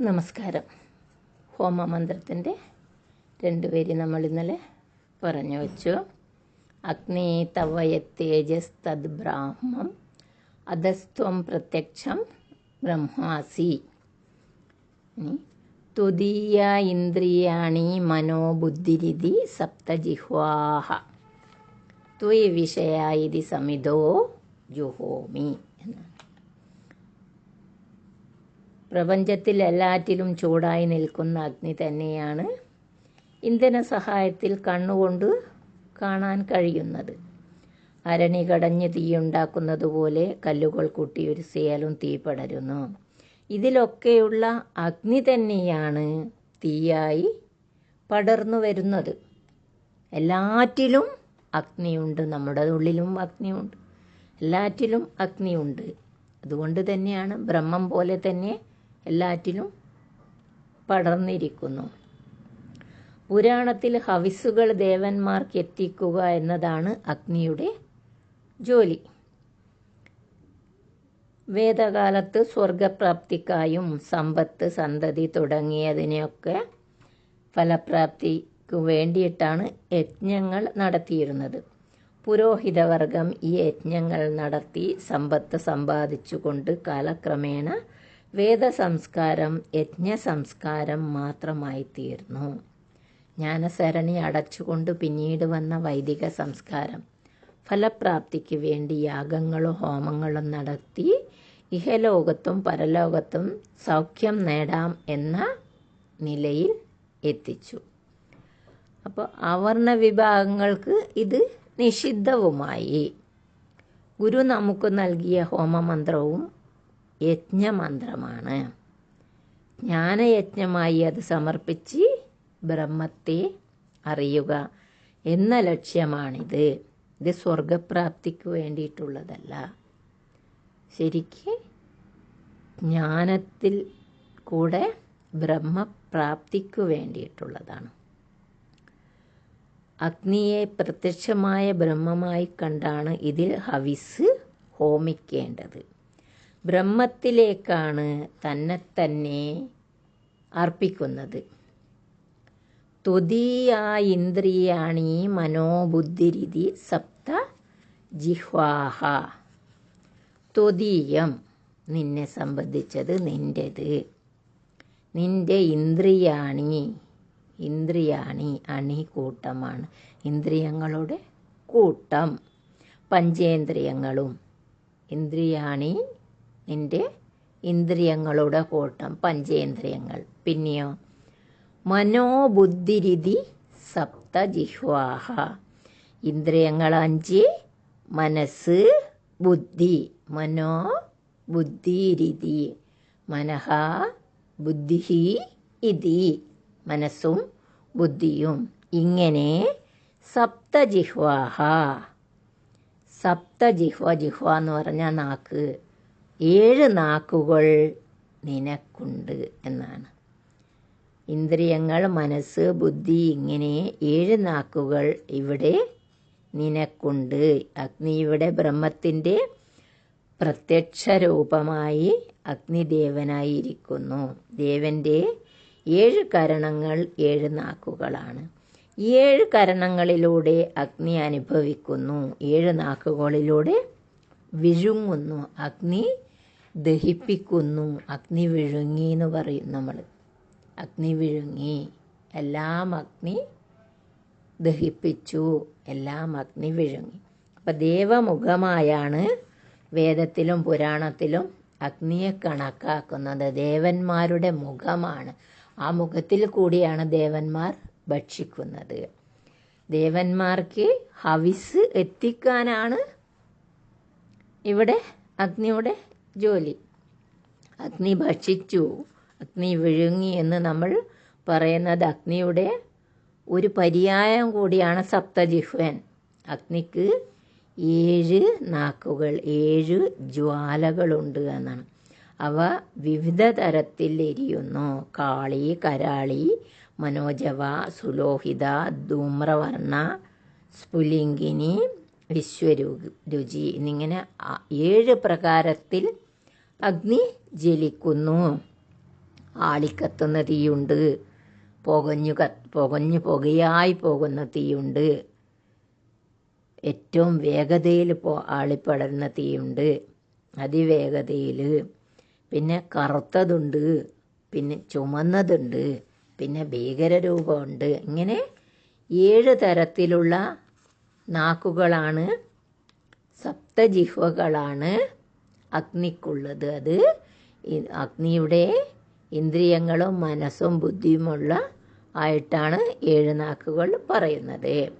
നമസ്കാരം. ഹോമമന്ത്രത്തിന്റെ രണ്ടുപേര് നമ്മൾ ഇന്നലെ പറഞ്ഞു വെച്ചു. അഗ്നി തേജസ് തദ് ബ്രാഹ്മം അധസ്ത്വം പ്രത്യക്ഷം ബ്രഹ്മാസി. തുതീയ ഇന്ദ്രിയാണി മനോബുദ്ധിരിതി സപ്തജിഹ്വാഹ. ത്വയ് വിഷയ ഇതി സമിതോ ജുഹോമി എന്നാണ് പ്രപഞ്ചത്തിൽ എല്ലാറ്റിലും ചൂടായി നിൽക്കുന്ന അഗ്നി തന്നെയാണ് ഇന്ധന സഹായത്തിൽ കണ്ണുകൊണ്ട് കാണാൻ കഴിയുന്നത്. അരണി കടഞ്ഞ് തീയുണ്ടാക്കുന്നത് പോലെ കല്ലുകൾ കൂട്ടി ഒരു സേലും തീ പടരുന്നു. ഇതിലൊക്കെയുള്ള അഗ്നി തന്നെയാണ് തീയായി പടർന്നു വരുന്നത്. എല്ലാറ്റിലും അഗ്നിയുണ്ട്. നമ്മുടെ ഉള്ളിലും അഗ്നിയുണ്ട്. എല്ലാറ്റിലും അഗ്നിയുണ്ട്. അതുകൊണ്ട് തന്നെയാണ് ബ്രഹ്മം പോലെ തന്നെ എല്ലാറ്റിലും പടർന്നിരിക്കുന്നു. പുരാണത്തിൽ ഹവിസുകൾ ദേവന്മാർക്ക് എത്തിക്കുക എന്നതാണ് അഗ്നിയുടെ ജോലി. വേദകാലത്ത് സ്വർഗപ്രാപ്തിക്കായും സമ്പത്ത് സന്തതി തുടങ്ങിയതിനെയൊക്കെ ഫലപ്രാപ്തിക്ക് വേണ്ടിയിട്ടാണ് യജ്ഞങ്ങൾ നടത്തിയിരുന്നത്. പുരോഹിതവർഗം ഈ യജ്ഞങ്ങൾ നടത്തി സമ്പത്ത് സമ്പാദിച്ചുകൊണ്ട് കാലക്രമേണ വേദസംസ്കാരം യജ്ഞസംസ്കാരം മാത്രമായി തീർന്നു ജ്ഞാനസരണി അടച്ചുകൊണ്ട് പിന്നീട് വന്ന വൈദിക സംസ്കാരം ഫലപ്രാപ്തിക്ക് വേണ്ടി യാഗങ്ങളും ഹോമങ്ങളും നടത്തി ഇഹലോകത്തും പരലോകത്തും സൗഖ്യം നേടാം എന്ന നിലയിൽ എത്തിച്ചു. അപ്പോൾ അവർണ വിഭാഗങ്ങൾക്ക് ഇത് നിഷിദ്ധവുമായി. ഗുരു നമുക്ക് നൽകിയ ഹോമമന്ത്രവും യജ്ഞമന്ത്രമാണ്. ജ്ഞാനയജ്ഞമായി അത് സമർപ്പിച്ച് ബ്രഹ്മത്തെ അറിയുക എന്ന ലക്ഷ്യമാണിത്. ഇത് സ്വർഗപ്രാപ്തിക്ക് വേണ്ടിയിട്ടുള്ളതല്ല. ശരിക്ക് ജ്ഞാനത്തിൽ കൂടെ ബ്രഹ്മപ്രാപ്തിക്ക് വേണ്ടിയിട്ടുള്ളതാണ്. അഗ്നിയെ പ്രത്യക്ഷമായ ബ്രഹ്മമായി കണ്ടാണ് ഇതിൽ ഹവിസ് ഹോമിക്കേണ്ടത്. ബ്രഹ്മത്തിലേക്കാണ് തന്നെ തന്നെ അർപ്പിക്കുന്നത്. ത്വതീയ ഇന്ദ്രിയാണി മനോബുദ്ധിരിതി സപ്ത ജിഹ്വാഹ. ത്വതീയം നിന്നെ സംബന്ധിച്ചത് നിന്റെത് നിന്റെ ഇന്ദ്രിയാണി ഇന്ദ്രിയാണി അണി കൂട്ടമാണ് ഇന്ദ്രിയങ്ങളുടെ കൂട്ടം പഞ്ചേന്ദ്രിയങ്ങളും. ഇന്ദ്രിയാണി നിന്റെ ഇന്ദ്രിയങ്ങളുടെ കൂട്ടം പഞ്ചേന്ദ്രിയങ്ങൾ. പിന്നെയോ മനോബുദ്ധിരിതി സപ്തജിഹ്വാഹ. ഇന്ദ്രിയങ്ങൾ അഞ്ച് മനസ്സ് ബുദ്ധി. മനോ ബുദ്ധിരിതി മനഃ ബുദ്ധി ഇതി. മനസ്സും ബുദ്ധിയും. ഇങ്ങനെ സപ്തജിഹ്വാഹ. സപ്തജിഹ്വ ജിഹ്വ എന്ന് പറഞ്ഞാൽ നാക്ക്. ഏഴ് നാക്കുകൾ നിനക്കുണ്ട് എന്നാണ്. ഇന്ദ്രിയങ്ങൾ മനസ്സ് ബുദ്ധി ഇങ്ങനെ ഏഴ് നാക്കുകൾ ഇവിടെ നിനക്കുണ്ട്. അഗ്നി ഇവിടെ ബ്രഹ്മത്തിന്റെ പ്രത്യക്ഷ രൂപമായി അഗ്നിദേവനായിരിക്കുന്നു. ദേവന്റെ ഏഴ് കരണങ്ങൾ ഏഴ് നാക്കുകളാണ്. ഏഴ് കരണങ്ങളിലൂടെ അഗ്നി അനുഭവിക്കുന്നു. ഏഴ് നാക്കുകളിലൂടെ വിഴുങ്ങുന്നു. അഗ്നി ദഹിപ്പിക്കുന്നു. അഗ്നി വിഴുങ്ങി എന്ന് പറയും നമ്മൾ അഗ്നി വിഴുങ്ങി. എല്ലാം അഗ്നി ദഹിപ്പിച്ചു. എല്ലാം അഗ്നി വിഴുങ്ങി. അപ്പം ദേവമുഖമായാണ് വേദത്തിലും പുരാണത്തിലും അഗ്നിയെ കണക്കാക്കുന്നത്. ദേവന്മാരുടെ മുഖമാണ്. ആ മുഖത്തിൽ കൂടിയാണ് ദേവന്മാർ ഭക്ഷിക്കുന്നത്. ദേവന്മാർക്ക് ഹവിസ് എത്തിക്കാനാണ് ഇവിടെ അഗ്നിയുടെ ജോലി. അഗ്നി ഭക്ഷിച്ചു. അഗ്നി വിഴുങ്ങി എന്ന് നമ്മൾ പറയുന്നത് അഗ്നിയുടെ ഒരു പര്യായം കൂടിയാണ് സപ്തജിഹ്വൻ. അഗ്നിക്ക് ഏഴ് നാക്കുകൾ ഏഴ് ജ്വാലകളുണ്ട് എന്നാണ്. അവ വിവിധ തരത്തിൽ എരിയുന്നു. കാളി കരാളി മനോജവ സുലോഹിത ധൂമ്രവർണ സ്ഫുലിംഗിനി വിശ്വരു രുചി എന്നിങ്ങനെ ഏഴ് പ്രകാരത്തിൽ അഗ്നി ജ്വലിക്കുന്നു. ആളിക്കത്തുന്ന തീയുണ്ട്. പുകഞ്ഞു ക പുകഞ്ഞു പുകയായി പോകുന്ന തീയുണ്ട്. ഏറ്റവും വേഗതയിൽ പോ ആളിപ്പടരുന്ന തീയുണ്ട്. അതിവേഗതയിൽ. പിന്നെ കറുത്തതുണ്ട്. പിന്നെ ചുമന്നതുണ്ട്. പിന്നെ ഭീകരരൂപമുണ്ട്. ഇങ്ങനെ ഏഴ് തരത്തിലുള്ള നാക്കുകളാണ് സപ്തജിഹ്വകളാണ്. അഗ്നിക്കുള്ളത്. അത് അഗ്നിയുടെ ഇന്ദ്രിയങ്ങളും മനസ്സും ബുദ്ധിയുമുള്ള ആയിട്ടാണ് ഏഴ് നാക്കുകൾ പറയുന്നത്.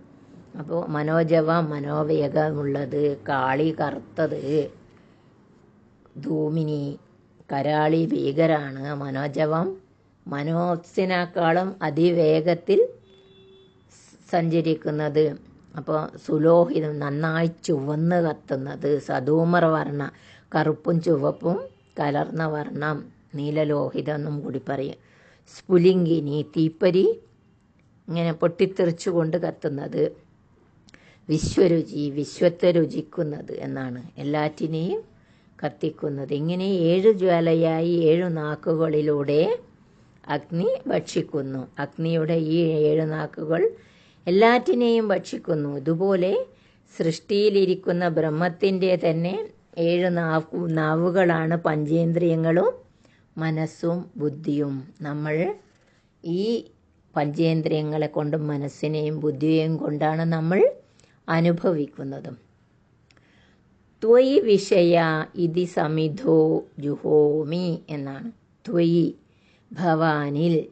അപ്പോൾ മനോജവം മനോവേഗമുള്ളത് കാളി കറുത്തത് ധൂമിനി കരാളി ഭീകരാണ്. മനോജവം മനോസിനേക്കാളും അതിവേഗത്തിൽ സഞ്ചരിക്കുന്നത്. അപ്പോൾ സുലോഹിതം നന്നായി ചുവന്ന് കത്തുന്നത്. സധൂമർ വർണ കറുപ്പും ചുവപ്പും കലർന്ന വർണം നീലലോഹിതം എന്നും കൂടി പറയും. സ്ഫുലിംഗിനി തീപ്പരി ഇങ്ങനെ പൊട്ടിത്തെറിച്ചു കൊണ്ട് കത്തുന്നത് വിശ്വരുചി വിശ്വത്തെ രുചിക്കുന്നത് എന്നാണ്. എല്ലാറ്റിനെയും കത്തിക്കുന്നത്. ഇങ്ങനെ ഏഴു ജ്വാലയായി ഏഴു നാക്കുകളിലൂടെ അഗ്നി ഭക്ഷിക്കുന്നു. അഗ്നിയുടെ ഈ ഏഴ് നാക്കുകൾ എല്ലാറ്റിനെയും ഭക്ഷിക്കുന്നു. ഇതുപോലെ സൃഷ്ടിയിലിരിക്കുന്ന ബ്രഹ്മത്തിന്റെ തന്നെ ഏഴ് നാവ് നാവുകളാണ് പഞ്ചേന്ദ്രിയങ്ങളും മനസ്സും ബുദ്ധിയും. നമ്മൾ ഈ പഞ്ചേന്ദ്രിയങ്ങളെ കൊണ്ടും മനസ്സിനെയും ബുദ്ധിയെയും കൊണ്ടാണ് നമ്മൾ അനുഭവിക്കുന്നതും. ത്വയി വിഷയ ഇതി സമിധോ ജുഹോമി എന്നാണ്. ത്വയി ഭവാനിൽ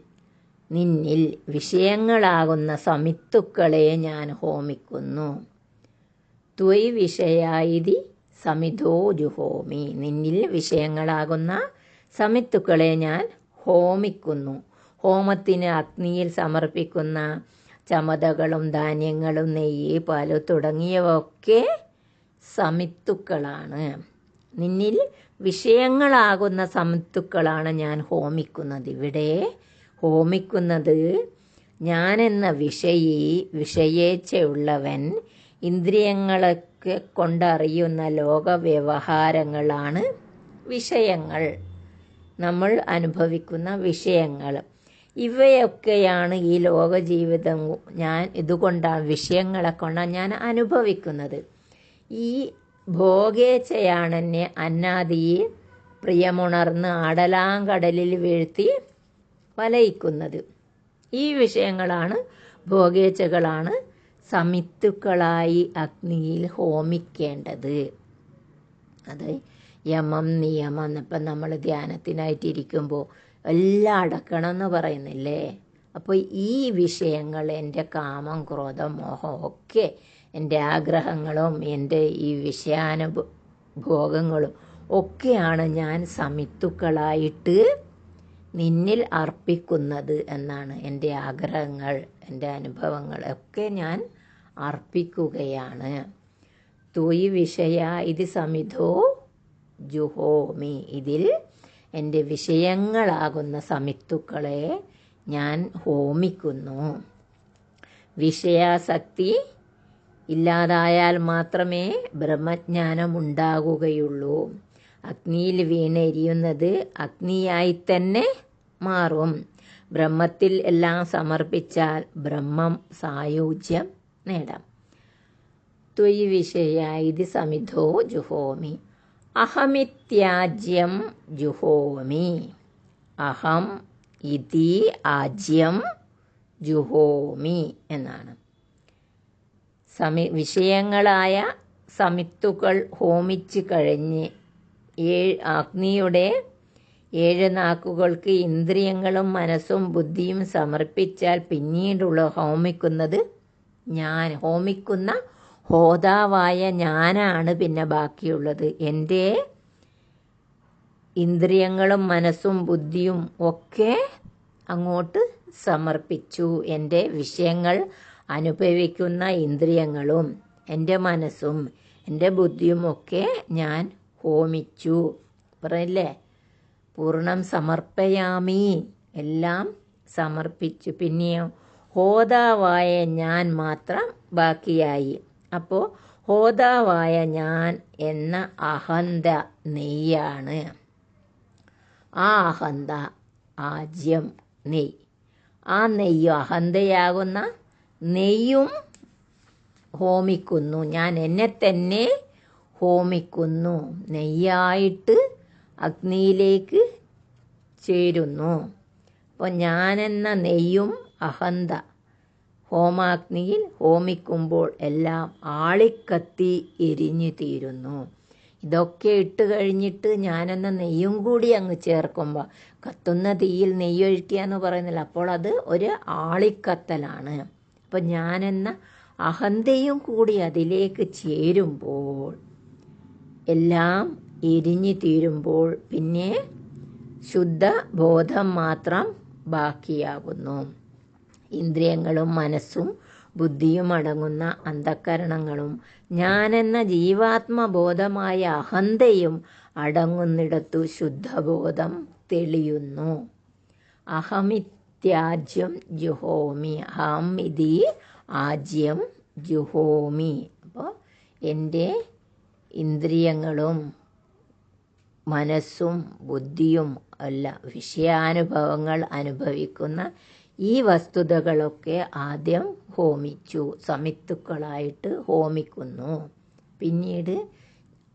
നിന്നിൽ വിഷയങ്ങളാകുന്ന സമിത്തുക്കളെ ഞാൻ ഹോമിക്കുന്നു. ത്വയി വിഷയായിതി സമിധോ ജുഹോമി. നിന്നിൽ വിഷയങ്ങളാകുന്ന സമിത്തുക്കളെ ഞാൻ ഹോമിക്കുന്നു. ഹോമത്തിന് അഗ്നിയിൽ സമർപ്പിക്കുന്ന ചമതകളും ധാന്യങ്ങളും നെയ്യ് പാൽ തുടങ്ങിയവയൊക്കെ സമിത്തുക്കളാണ്. നിന്നിൽ വിഷയങ്ങളാകുന്ന സമിത്തുക്കളാണ് ഞാൻ ഹോമിക്കുന്നത്. ഇവിടെ ഹോമിക്കുന്നത് ഞാനെന്ന വിഷയി വിഷയേച്ഛയുള്ളവൻ ഇന്ദ്രിയങ്ങളൊക്കെ കൊണ്ടറിയുന്ന ലോക വ്യവഹാരങ്ങളാണ് വിഷയങ്ങൾ. നമ്മൾ അനുഭവിക്കുന്ന വിഷയങ്ങൾ. ഇവയൊക്കെയാണ് ഈ ലോക ജീവിതം ഞാൻ ഇതുകൊണ്ടാണ് വിഷയങ്ങളെ കൊണ്ടാണ് ഞാൻ അനുഭവിക്കുന്നത്. ഈ ഭോഗേച്ചയാണെന്നെ അന്നാദിയെ പ്രിയമുണർന്ന് ആടലാങ്കടലിൽ വീഴ്ത്തി വലയിക്കുന്നത്. ഈ വിഷയങ്ങളാണ് ഭോഗേച്ഛകളാണ് സമിത്തുക്കളായി അഗ്നിയിൽ ഹോമിക്കേണ്ടത്. അത് യമം നിയമം ഇപ്പം നമ്മൾ ധ്യാനത്തിനായിട്ടിരിക്കുമ്പോൾ എല്ലാം അടക്കണം എന്ന് പറയുന്നില്ലേ? അപ്പോൾ ഈ വിഷയങ്ങൾ എന്റെ കാമം ക്രോധം മോഹം ഒക്കെ എന്റെ ആഗ്രഹങ്ങളും എന്റെ ഈ വിഷയാനുഭോഗങ്ങളും ഒക്കെയാണ് ഞാൻ സമിത്തുക്കളായിട്ട് നിന്നിൽ അർപ്പിക്കുന്നത് എന്നാണ് എന്റെ ആഗ്രഹങ്ങൾ എന്റെ അനുഭവങ്ങൾ ഒക്കെ ഞാൻ അർപ്പിക്കുകയാണ്. തൊയ് വിഷയ ഇത് സമിധോ ജുഹോമി. ഇതിൽ എന്റെ വിഷയങ്ങളാകുന്ന സമിത്തുക്കളെ ഞാൻ ഹോമിക്കുന്നു. വിഷയാസക്തി ഇല്ലാതായാൽ മാത്രമേ ബ്രഹ്മജ്ഞാനം ഉണ്ടാകുകയുള്ളൂ അഗ്നിയിൽ വീണെരിയുന്നത് അഗ്നിയായി തന്നെ മാറും. ബ്രഹ്മത്തിൽ എല്ലാം സമർപ്പിച്ചാൽ ബ്രഹ്മം സായുജ്യം നേടാം. ത്വയി വിഷയ ഇത് സമിധോ ജുഹോമി. അഹമിത്യാജ്യം ജുഹോമി. അഹം ഇതി ആജ്യം ജുഹോമി എന്നാണ്. സമി വിഷയങ്ങളായ സമിത്തുകൾ ഹോമിച്ച് കഴിഞ്ഞ് ഏഴ് അഗ്നിയുടെ ഏഴ് നാക്കുകൾക്ക് ഇന്ദ്രിയങ്ങളും മനസ്സും ബുദ്ധിയും സമർപ്പിച്ചാൽ പിന്നീടുള്ള ഹോമിക്കുന്നത് ഞാൻ ഹോമിക്കുന്ന ഹോതാവായ ഞാനാണ് പിന്നെ ബാക്കിയുള്ളത്. എന്റെ ഇന്ദ്രിയങ്ങളും മനസ്സും ബുദ്ധിയും ഒക്കെ അങ്ങോട്ട് സമർപ്പിച്ചു. എന്റെ വിഷയങ്ങൾ അനുഭവിക്കുന്ന ഇന്ദ്രിയങ്ങളും എന്റെ മനസ്സും എന്റെ ബുദ്ധിയും ഒക്കെ ഞാൻ ഹോമിച്ചു. പറയില്ലേ പൂർണം സമർപ്പയാമി. എല്ലാം സമർപ്പിച്ചു. പിന്നെയോ? ഹോതാവായ ഞാൻ മാത്രം ബാക്കിയായി. അപ്പോൾ ഹോതാവായ ഞാൻ എന്ന അഹന്ത നെയ്യാണ്. ആ അഹന്ത ആജ്യം നെയ്. ആ നെയ്യും അഹന്തയാകുന്ന നെയ്യും ഹോമിക്കുന്നു. ഞാൻ എന്നെ തന്നെ ഹോമിക്കുന്നു. നെയ്യായിട്ട് അഗ്നിയിലേക്ക് ചേരുന്നു. അപ്പോൾ ഞാനെന്ന നെയ്യും അഹന്ത. ഹോമാഗ്നിയിൽ ഹോമിക്കുമ്പോൾ എല്ലാം ആളിക്കത്തി എരിഞ്ഞു തീരുന്നു. ഇതൊക്കെ ഇട്ട് കഴിഞ്ഞിട്ട് ഞാനെന്ന നെയ്യും കൂടി അങ്ങ് ചേർക്കുമ്പോൾ കത്തുന്ന തീയിൽ നെയ്യൊഴിക്കുക എന്ന് പറയുന്നില്ല. അപ്പോൾ അത് ഒരു ആളിക്കത്തലാണ്. അപ്പോൾ ഞാനെന്ന അഹന്തയും കൂടി അതിലേക്ക് ചേരുമ്പോൾ എല്ലാം എരിഞ്ഞു തീരുമ്പോൾ പിന്നെ ശുദ്ധ ബോധം മാത്രം ബാക്കിയാകുന്നു. ഇന്ദ്രിയങ്ങളും മനസ്സും ബുദ്ധിയും അടങ്ങുന്ന അന്ധക്കരണങ്ങളും ഞാനെന്ന ജീവാത്മബോധമായ അഹന്തയും അടങ്ങുന്നിടത്തു ശുദ്ധബോധം തെളിയുന്നു. അഹമിത്യാജ്യം ജുഹോമി. അഹം ഇതി ആജ്യം ജുഹോമി. അപ്പോൾ എന്റെ ഇന്ദ്രിയങ്ങളും മനസ്സും ബുദ്ധിയും അല്ല വിഷയാനുഭവങ്ങൾ അനുഭവിക്കുന്ന ഈ വസ്തുതകളൊക്കെ ആദ്യം ഹോമിച്ചു സമിത്തുക്കളായിട്ട് ഹോമിക്കുന്നു. പിന്നീട്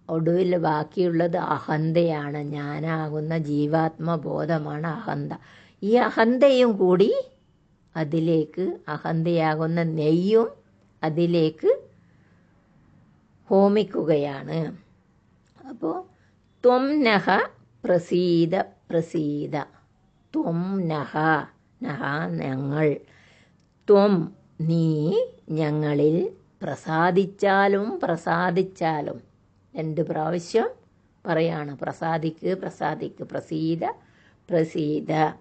ഒടുവിൽ ബാക്കിയുള്ളത് അഹന്തയാണ് ഞാനാകുന്ന ജീവാത്മബോധമാണ് അഹന്ത. ഈ അഹന്തയും കൂടി അതിലേക്ക് അഹന്തയാകുന്ന നെയ്യും അതിലേക്ക് ഹോമിക്കുകയാണ്. അപ്പോൾ ത്വം നഹ പ്രസീത പ്രസീത. ത്വം നഹ ഞങ്ങൾ. ത്വം നീ ഞങ്ങളിൽ പ്രസാദിച്ചാലും പ്രസാദിച്ചാലും. രണ്ട് പ്രാവശ്യം പറയാണ് പ്രസാദിക്ക് പ്രസാദിക്ക് പ്രസീത പ്രസീത.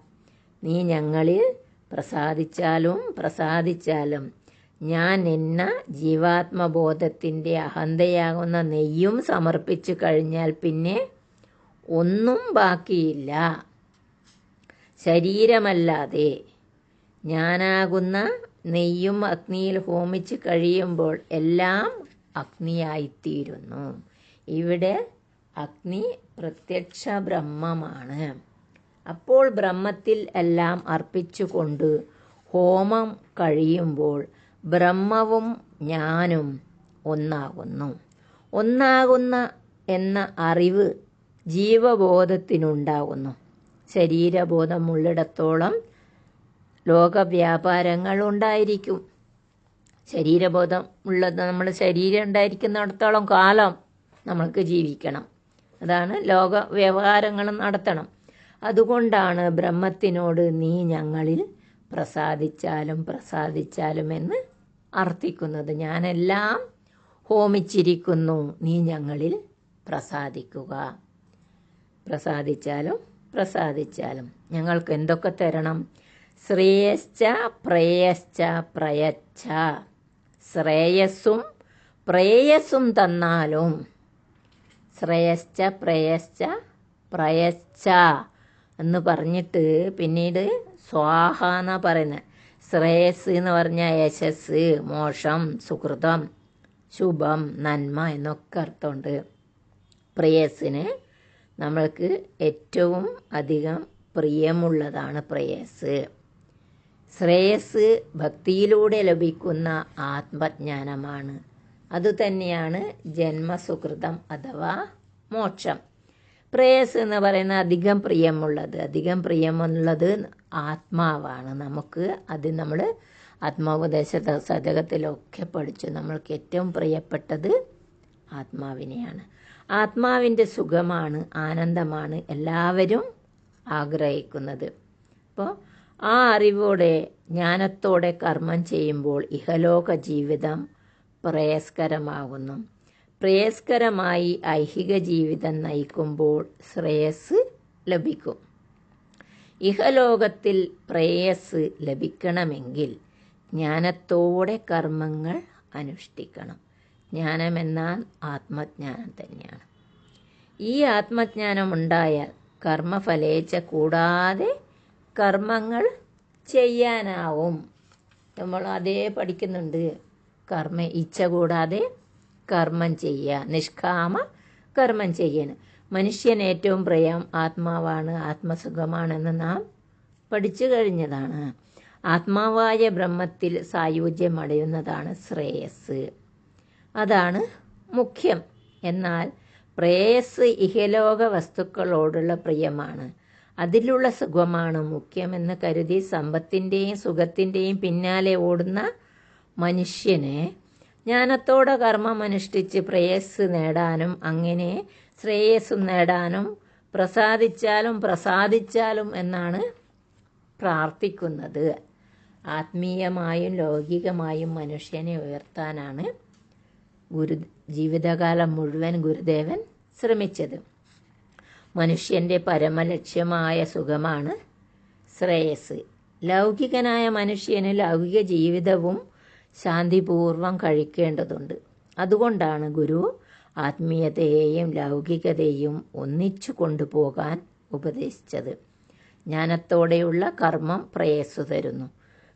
നീ ഞങ്ങളിൽ പ്രസാദിച്ചാലും പ്രസാദിച്ചാലും. ഞാൻ എന്ന ജീവാത്മബോധത്തിന്റെ അഹന്തയാകുന്ന നെയ്യും സമർപ്പിച്ചു കഴിഞ്ഞാൽ പിന്നെ ഒന്നും ബാക്കിയില്ല. ശരീരമല്ലാതെ ഞാനാകുന്ന നെയ്യും അഗ്നിയിൽ ഹോമിച്ച് കഴിയുമ്പോൾ എല്ലാം അഗ്നിയായിത്തീരുന്നു. ഇവിടെ അഗ്നി പ്രത്യക്ഷ ബ്രഹ്മമാണ്. അപ്പോൾ ബ്രഹ്മത്തിൽ എല്ലാം അർപ്പിച്ചുകൊണ്ട് ഹോമം കഴിയുമ്പോൾ ബ്രഹ്മവും ഞാനും ഒന്നാകുന്നു. ഒന്നാകുന്ന എന്ന അറിവ് ജീവബോധത്തിനുണ്ടാകുന്നു. ശരീരബോധമുള്ളിടത്തോളം ലോകവ്യാപാരങ്ങൾ ഉണ്ടായിരിക്കും ശരീരബോധം ഉള്ളത് നമ്മൾ ശരീരം ഉണ്ടായിരിക്കുന്നിടത്തോളം കാലം നമ്മൾക്ക് ജീവിക്കണം. അതാണ് ലോക വ്യവഹാരങ്ങൾ നടത്തണം. അതുകൊണ്ടാണ് ബ്രഹ്മത്തിനോട് നീ ഞങ്ങളിൽ പ്രസാദിച്ചാലും പ്രസാദിച്ചാലും എന്ന് അർത്ഥിക്കുന്നത്. ഞാനെല്ലാം ഹോമിച്ചിരിക്കുന്നു. നീ ഞങ്ങളിൽ പ്രസാദിക്കുക. പ്രസാദിച്ചാലും പ്രസാദിച്ചാലും ഞങ്ങൾക്ക് എന്തൊക്കെ തരണം? ശ്രേയശ്ച പ്രേയശ്ച പ്രയച്ഛ. ശ്രേയസ്സും പ്രേയസ്സും തന്നാലും. ശ്രേയശ്ച പ്രേയശ്ച പ്രയച്ഛ എന്ന് പറഞ്ഞിട്ട് പിന്നീട് സ്വാഹ എന്നാ പറയുന്നത് ശ്രേയസ് എന്ന് പറഞ്ഞാൽ യശസ് മോഷം സുഹൃതം ശുഭം നന്മ എന്നൊക്കെ അർത്ഥമുണ്ട്. പ്രേയസിന് നമ്മൾക്ക് ഏറ്റവും അധികം പ്രിയമുള്ളതാണ് പ്രേയസ്. ശ്രേയസ് ഭക്തിയിലൂടെ ലഭിക്കുന്ന ആത്മജ്ഞാനമാണ്. അതുതന്നെയാണ് ജന്മസുഹൃതം അഥവാ മോക്ഷം. പ്രേയസ് എന്ന് പറയുന്ന അധികം പ്രിയമുള്ളത് അധികം പ്രിയമുള്ളത് ആത്മാവാണ്. നമുക്ക് അത് നമ്മൾ ആത്മാവോപദേശ സജകത്തിലൊക്കെ പഠിച്ചു നമ്മൾക്ക് ഏറ്റവും പ്രിയപ്പെട്ടത് ആത്മാവിനെയാണ്. ആത്മാവിന്റെ സുഖമാണ് ആനന്ദമാണ് എല്ലാവരും ആഗ്രഹിക്കുന്നത്. അപ്പോൾ ആ അറിവോടെ ജ്ഞാനത്തോടെ കർമ്മം ചെയ്യുമ്പോൾ ഇഹലോക ജീവിതം പ്രേയസ്കരമാകുന്നു. പ്രയസ്കരമായി ഐഹിക ജീവിതം നയിക്കുമ്പോൾ ശ്രേയസ് ലഭിക്കും. ഇഹലോകത്തിൽ പ്രേയസ് ലഭിക്കണമെങ്കിൽ ജ്ഞാനത്തോടെ കർമ്മങ്ങൾ അനുഷ്ഠിക്കണം. ജ്ഞാനമെന്നാൽ ആത്മജ്ഞാനം തന്നെയാണ്. ഈ ആത്മജ്ഞാനം ഉണ്ടായാൽ കർമ്മഫലേച്ച കൂടാതെ കർമ്മങ്ങൾ ചെയ്യാനാവും. നമ്മൾ അതേ പഠിക്കുന്നുണ്ട്. കർമ്മ ഇച്ഛ കൂടാതെ കർമ്മം ചെയ്യുക. നിഷ്കാമ കർമ്മം ചെയ്യണം. മനുഷ്യൻ ഏറ്റവും പ്രിയം ആത്മാവാണ്. ആത്മസുഖമാണെന്ന് നാം പഠിച്ചു കഴിഞ്ഞതാണ്. ആത്മാവായ ബ്രഹ്മത്തിൽ സായുജ്യമടയുന്നതാണ് ശ്രേയസ്. അതാണ് മുഖ്യം. എന്നാൽ പ്രേയസ് ഇഹലോക വസ്തുക്കളോടുള്ള പ്രിയമാണ്. അതിലുള്ള സുഖമാണ് മുഖ്യമെന്ന് കരുതി സമ്പത്തിന്റെയും സുഖത്തിന്റെയും പിന്നാലെ ഓടുന്ന മനുഷ്യനെ ജ്ഞാനത്തോടെ കർമ്മം അനുഷ്ഠിച്ച് പ്രേയസ് നേടാനും അങ്ങനെ ശ്രേയസ് നേടാനും പ്രസാദിച്ചാലും പ്രസാദിച്ചാലും എന്നാണ് പ്രാർത്ഥിക്കുന്നത്. ആത്മീയമായും ലൗകികമായും മനുഷ്യനെ ഉയർത്താനാണ് ഗുരു ജീവിതകാലം മുഴുവൻ ഗുരുദേവൻ ശ്രമിച്ചത്. മനുഷ്യന്റെ പരമലക്ഷ്യമായ സുഖമാണ് ശ്രേയസ്. ലൗകികനായ മനുഷ്യന് ലൗകിക ജീവിതവും ശാന്തിപൂർവം കഴിക്കേണ്ടതുണ്ട്. അതുകൊണ്ടാണ് ഗുരു ആത്മീയതയെയും ലൗകികതയെയും ഒന്നിച്ചു കൊണ്ടുപോകാൻ ഉപദേശിച്ചത്. ജ്ഞാനത്തോടെയുള്ള കർമ്മം പ്രയസ് തരുന്നു.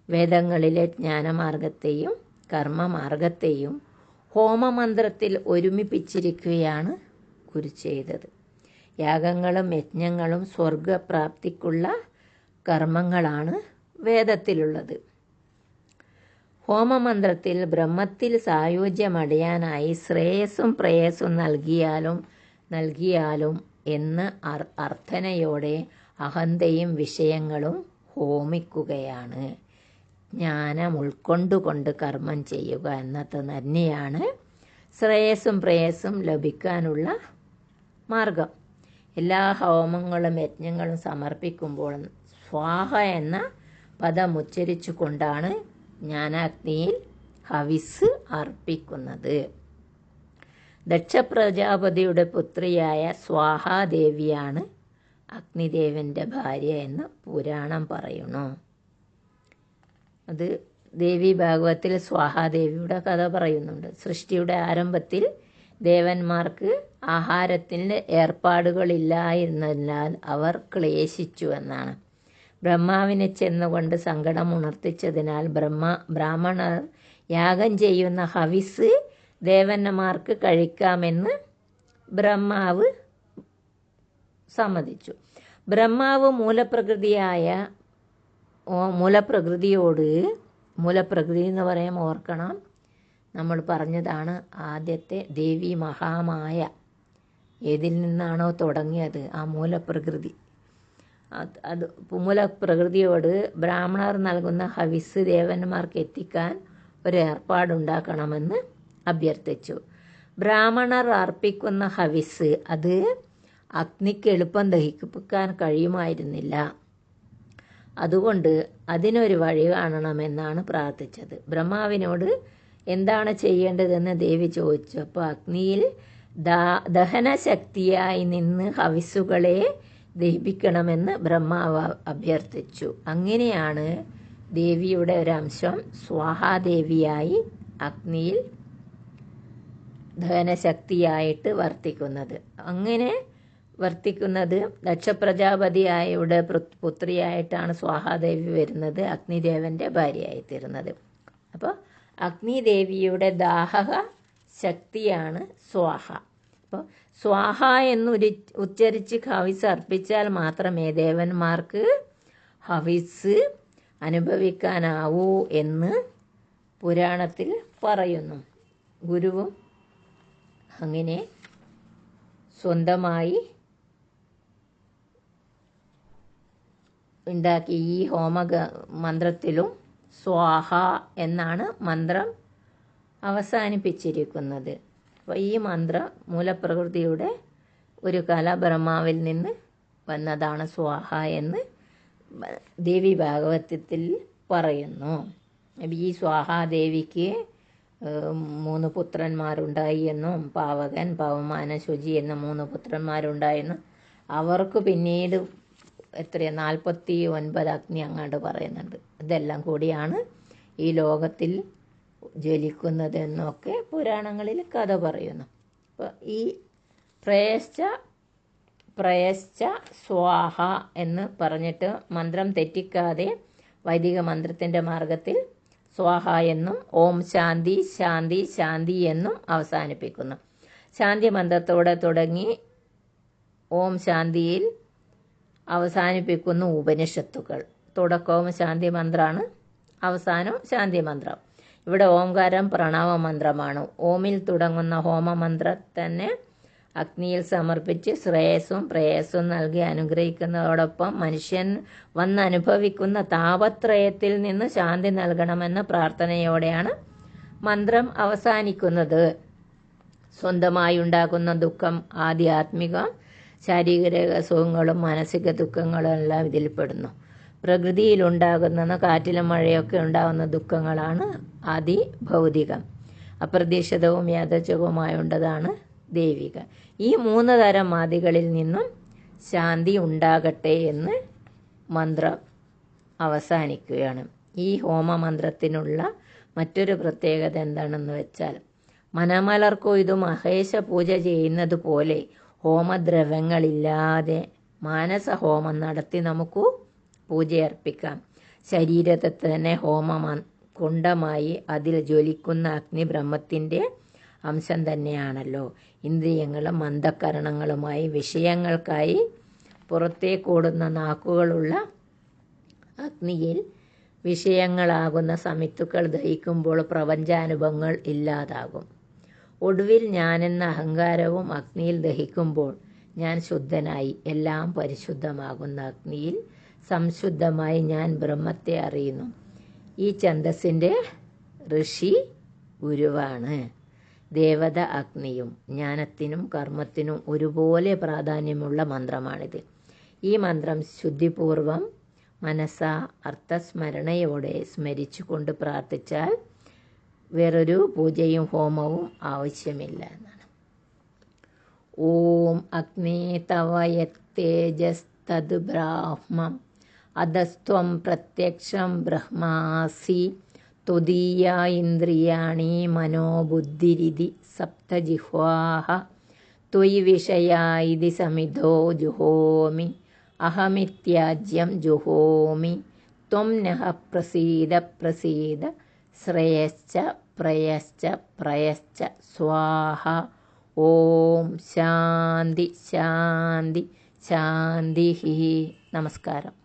വേദങ്ങളിലെ ജ്ഞാനമാർഗത്തെയും കർമ്മമാർഗത്തെയും ഹോമമന്ത്രത്തിൽ ഒരുമിപ്പിച്ചിരിക്കുകയാണ് ഗുരു ചെയ്തത്. യാഗങ്ങളും യജ്ഞങ്ങളും സ്വർഗപ്രാപ്തിക്കുള്ള കർമ്മങ്ങളാണ് വേദത്തിലുള്ളത്. ഹോമമന്ത്രത്തിൽ ബ്രഹ്മത്തിൽ സായുജ്യമടയാനായി ശ്രേയസ്സും പ്രേയസ്സും നൽകിയാലും നൽകിയാലും എന്ന് അർ- അർത്ഥനയോടെ അഹന്തയും വിഷയങ്ങളും ഹോമിക്കുകയാണ്. ജ്ഞാനം ഉൾക്കൊണ്ടുകൊണ്ട് കർമ്മം ചെയ്യുക എന്നത് തന്നെയാണ് ശ്രേയസ്സും പ്രേയസ്സും ലഭിക്കാനുള്ള മാർഗം. എല്ലാ ഹോമങ്ങളും യജ്ഞങ്ങളും സമർപ്പിക്കുമ്പോൾ സ്വാഹ എന്ന പദം ഉച്ചരിച്ചു ഉച്ചരിച്ചുകൊണ്ടാണ് ജ്ഞാനാഗ്നിയിൽ ഹവിസ് അർപ്പിക്കുന്നത്. ദക്ഷ പ്രജാപതിയുടെ പുത്രിയായ സ്വാഹാദേവിയാണ് അഗ്നിദേവന്റെ ഭാര്യ എന്ന് പുരാണം പറയുന്നു. അത് ദേവി ഭാഗവത്തിൽ സ്വാഹാദേവിയുടെ കഥ പറയുന്നുണ്ട്. സൃഷ്ടിയുടെ ആരംഭത്തിൽ ദേവന്മാർക്ക് ആഹാരത്തിന്റെ ഏർപ്പാടുകളില്ലായിരുന്നതിനാൽ അവർ ക്ലേശിച്ചു എന്നാണ്. ബ്രഹ്മാവിനെ ചെന്നുകൊണ്ട് സങ്കടം ഉണർത്തിച്ചതിനാൽ ബ്രഹ്മ ബ്രാഹ്മണർ യാഗം ചെയ്യുന്ന ഹവിസ് ദേവന്മാർക്ക് കഴിക്കാമെന്ന് ബ്രഹ്മാവ് സമ്മതിച്ചു. ബ്രഹ്മാവ് മൂലപ്രകൃതിയായ മൂലപ്രകൃതിയോട് മൂലപ്രകൃതി എന്ന് പറയാൻ ഓർക്കണം. നമ്മൾ പറഞ്ഞതാണ് ആദ്യത്തെ ദേവി മഹാമായ. ഏതിൽ നിന്നാണോ തുടങ്ങിയത് ആ മൂലപ്രകൃതി. അത് മൂലപ്രകൃതിയോട് ബ്രാഹ്മണർ നൽകുന്ന ഹവിസ് ദേവന്മാർക്ക് എത്തിക്കാൻ ഒരു ഏർപ്പാടുണ്ടാക്കണമെന്ന് അഭ്യർത്ഥിച്ചു. ബ്രാഹ്മണർ അർപ്പിക്കുന്ന ഹവിസ് അത് അഗ്നിക്ക് എളുപ്പം ദഹിപ്പിക്കാൻ കഴിയുമായിരുന്നില്ല. അതുകൊണ്ട് അതിനൊരു വഴി കാണണമെന്നാണ് പ്രാർത്ഥിച്ചത്. ബ്രഹ്മാവിനോട് എന്താണ് ചെയ്യേണ്ടതെന്ന് ദേവി ചോദിച്ചപ്പോൾ അഗ്നിയിൽ ദഹനശക്തിയായി നിന്ന് ഹവിസുകളെ ദഹിപ്പിക്കണമെന്ന് ബ്രഹ്മാവ് അഭ്യർത്ഥിച്ചു. അങ്ങനെയാണ് ദേവിയുടെ ഒരംശം സ്വാഹാദേവിയായി അഗ്നിയിൽ ദഹനശക്തിയായിട്ട് വർത്തിക്കുന്നത്. അങ്ങനെ വർത്തിക്കുന്നത് ദക്ഷപ്രജാപതിയായുടെ പുത്രിയായിട്ടാണ് സ്വാഹാദേവി വരുന്നത് അഗ്നിദേവന്റെ ഭാര്യയായി ഭാര്യയായിത്തീരുന്നത്. അപ്പോൾ അഗ്നിദേവിയുടെ ദാഹക ശക്തിയാണ് സ്വാഹ. അപ്പോൾ സ്വാഹ എന്നുരി ഉച്ചരിച്ച് ഹവിസ് അർപ്പിച്ചാൽ മാത്രമേ ദേവന്മാർക്ക് ഹവിസ് അനുഭവിക്കാനാവൂ എന്ന് പുരാണത്തിൽ പറയുന്നു. ഗുരുവും അങ്ങനെ സ്വന്തമായി ഉണ്ടാക്കി ഈ ഹോമ മന്ത്രത്തിലും സ്വാഹ എന്നാണ് മന്ത്രം അവസാനിപ്പിച്ചിരിക്കുന്നത്. അപ്പോൾ ഈ മന്ത്രം മൂലപ്രകൃതിയുടെ ഒരു കല ബ്രഹ്മാവിൽ നിന്ന് വന്നതാണ് സ്വാഹ എന്ന് ദേവി ഭാഗവതത്തിൽ പറയുന്നു. ഈ സ്വാഹാദേവിക്ക് ദേവിക്ക് മൂന്ന് പുത്രന്മാരുണ്ടായി എന്നും പാവകൻ പവമാന ശുചി എന്ന മൂന്ന് പുത്രന്മാരുണ്ടായെന്നും അവർക്ക് പിന്നീട് എത്രയാ? നാൽപ്പത്തി ഒൻപത് അഗ്നി അങ്ങാണ്ട് പറയുന്നുണ്ട്. ഇതെല്ലാം കൂടിയാണ് ഈ ലോകത്തിൽ ജ്വലിക്കുന്നതെന്നൊക്കെ പുരാണങ്ങളിൽ കഥ പറയുന്നു. അപ്പോൾ ഈ പ്രയശ്ച പ്രയശ്ച സ്വാഹ എന്ന് പറഞ്ഞിട്ട് മന്ത്രം തെറ്റിക്കാതെ വൈദിക മന്ത്രത്തിന്റെ മാർഗത്തിൽ സ്വാഹ എന്നും ഓം ശാന്തി ശാന്തി ശാന്തി എന്നും അവസാനിപ്പിക്കുന്നു. ശാന്തി മന്ത്രത്തോടെ തുടങ്ങി ഓം ശാന്തിയിൽ അവസാനിപ്പിക്കുന്നു ഉപനിഷത്തുകൾ. തുടക്കവും ശാന്തി മന്ത്രമാണ് അവസാനവും ശാന്തി മന്ത്രം ഇവിടെ ഓംകാരം പ്രണവ മന്ത്രമാണ് ഓമിൽ തുടങ്ങുന്ന ഹോമമന്ത്രം തന്നെ അഗ്നിയിൽ സമർപ്പിച്ച് ശ്രേയസ്സും പ്രേയസ്സും നൽകി അനുഗ്രഹിക്കുന്നതോടൊപ്പം മനുഷ്യൻ വന്നനുഭവിക്കുന്ന താപത്രയത്തിൽ നിന്ന് ശാന്തി നൽകണമെന്ന പ്രാർത്ഥനയോടെയാണ് മന്ത്രം അവസാനിക്കുന്നത്. സ്വന്തമായി ഉണ്ടാകുന്ന ദുഃഖം ആധ്യാത്മിക ശാരീരിക അസുഖങ്ങളും മാനസിക ദുഃഖങ്ങളും എല്ലാം ഇതിൽപ്പെടുന്നു പ്രകൃതിയിലുണ്ടാകുന്ന കാറ്റിലും മഴയൊക്കെ ഉണ്ടാകുന്ന ദുഃഖങ്ങളാണ് ആദി ഭൗതികം അപ്രതീക്ഷിതവും യാദച്ചകവുമായുണ്ടതാണ് ദൈവിക. ഈ മൂന്ന് തരം ആദികളിൽ നിന്നും ശാന്തി ഉണ്ടാകട്ടെ എന്ന് മന്ത്രം അവസാനിക്കുകയാണ്. ഈ ഹോമമന്ത്രത്തിനുള്ള മറ്റൊരു പ്രത്യേകത എന്താണെന്ന് വെച്ചാൽ മനമലർക്കോ ഇത് മഹേശ പൂജ ചെയ്യുന്നത് പോലെ ഹോമദ്രവ്യങ്ങളില്ലാതെ മാനസ ഹോമം നടത്തി നമുക്ക് പൂജയർപ്പിക്കാം. ശരീരത്തെ തന്നെ ഹോമം കുണ്ടമായി അതിൽ ജ്വലിക്കുന്ന അഗ്നി ബ്രഹ്മത്തിന്റെ അംശം തന്നെയാണല്ലോ. ഇന്ദ്രിയങ്ങളും മന്ദകരണങ്ങളുമായി വിഷയങ്ങൾക്കായി പുറത്തേക്കോടുന്ന നാക്കുകളുള്ള അഗ്നിയിൽ വിഷയങ്ങളാകുന്ന സമിത്തുക്കൾ ദഹിക്കുമ്പോൾ പ്രപഞ്ചാനുഭവങ്ങൾ ഇല്ലാതാകും. ഒടുവിൽ ഞാനെന്ന അഹങ്കാരവും അഗ്നിയിൽ ദഹിക്കുമ്പോൾ ഞാൻ ശുദ്ധനായി എല്ലാം പരിശുദ്ധമാകുന്ന അഗ്നിയിൽ സംശുദ്ധമായി ഞാൻ ബ്രഹ്മത്തെ അറിയുന്നു. ഈ ഛന്ദസ്സിന്റെ ഋഷി ഗുരുവാണ്. ദേവത അഗ്നിയും ജ്ഞാനത്തിനും കർമ്മത്തിനും ഒരുപോലെ പ്രാധാന്യമുള്ള മന്ത്രമാണിത്. ഈ മന്ത്രം ശുദ്ധിപൂർവം മനസ്സ അർത്ഥസ്മരണയോടെ സ്മരിച്ചുകൊണ്ട് പ്രാർത്ഥിച്ചാൽ വേറൊരു പൂജയും ഹോമവും ആവശ്യമില്ല എന്നാണ് ഓം അഗ്നേ തവ യത്തേജസ്തത് ബ്രാഹ്മം അധസ്ത്വം പ്രത്യക്ഷം ബ്രഹ്മാസി ത്വദീയ ഇന്ദ്രിയാണി മനോബുദ്ധിരിതി സപ്തജിഹ്വാഹ ത്വയി വിഷയ ഇതി സമിധോ ജുഹോമി അഹമിത്യാജ്യം ജുഹോമി ത്വം നഹ പ്രസീദ പ്രസീദ ശ്രേയശ്ച പ്രയശ്ച പ്രയശ്ച സ്വാഹ. ഓം ശാന്തി ശാന്തി ശാന്തി നമസ്കാരം.